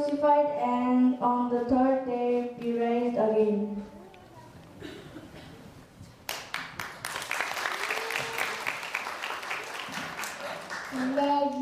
crucified and on the third day be raised again. Words.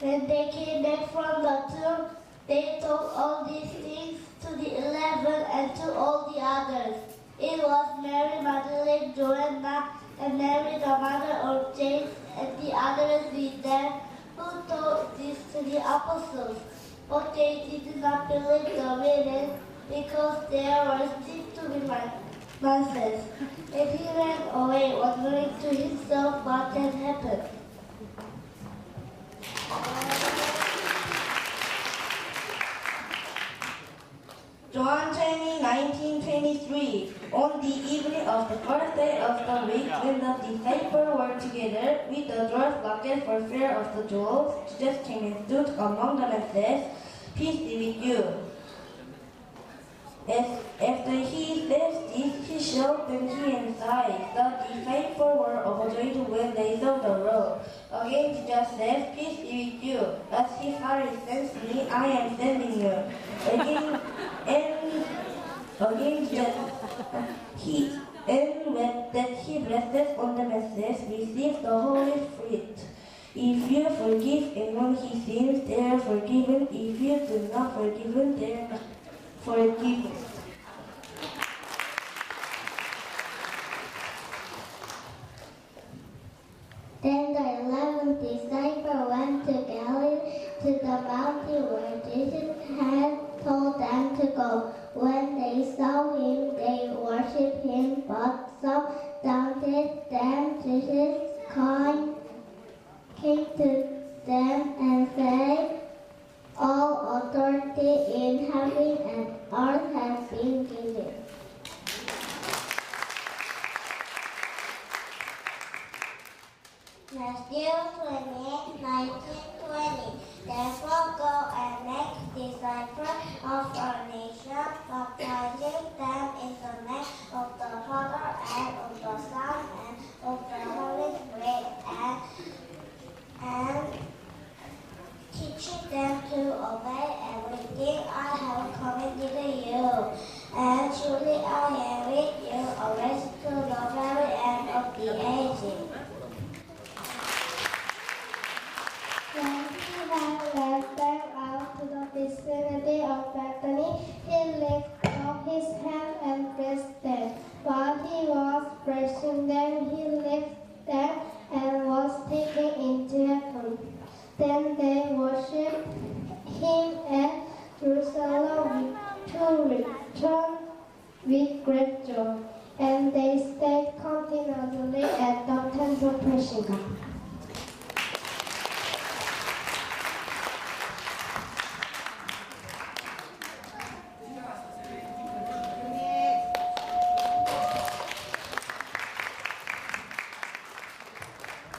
When they came back from the tomb, they told all these things to the eleven and to all the others. It was Mary Magdalene, Joanna, and Mary the mother of James, and the others with them, who told this to the apostles. But they did not believe the women, because there were still to be nonsense. And he went away, wondering to himself what had happened. John 20, 1923. On the evening of the first day of the week, when the disciples were together with the doors locked for fear of the Jews, Jesus came and stood among them and said, Peace be with you. As, after he said this, he showed them his and side. The disciples were overjoyed when they saw the road. Again Jesus said, Peace be with you. As he Father sends me, I am sending you. Again, and again Jesus, he and with that he blessed on the message, receive the Holy Spirit. If you forgive anyone his sins, they are forgiven. If you do not forgive them, they are forgiven. Then the eleventh disciple went to Galilee to the mountain where Jesus had told them to go. When they saw him, they worshipped him, but some doubted them. Jesus came, came to them and said, All authority in heaven and earth has been given. Matthew 28, 19, 20. Therefore go and make disciples of all nations, baptizing them in the name of the Father and of the Son and of the Holy Spirit, and, and teaching them to obey everything I have commanded you. And surely I am with you always to the very end of the age. When he led them out to the vicinity of Bethany, he lifted up his hand and blessed them. While he was blessing them, he left them and was taken into heaven. Then they worshipped him at God.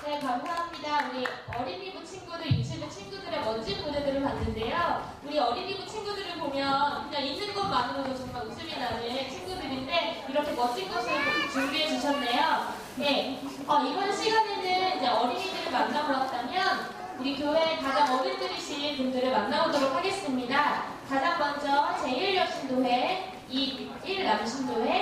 네, 감사합니다. 우리 어린이부 친구들, 유치부 친구들의 멋진 무대들을 봤는데요. 우리 어린이부 친구들을 보면 그냥 있는 것만으로도 정말 웃음이 나는 친구들인데 이렇게 멋진 것을 준비해 주셨네요. 네, 어, 이번 시간에는 이제 어린이들을 만나러 왔다면 우리 교회 가장 어른들이신 분들을 만나보도록 하겠습니다. 가장 먼저 제1여신도회, 이1남신도회,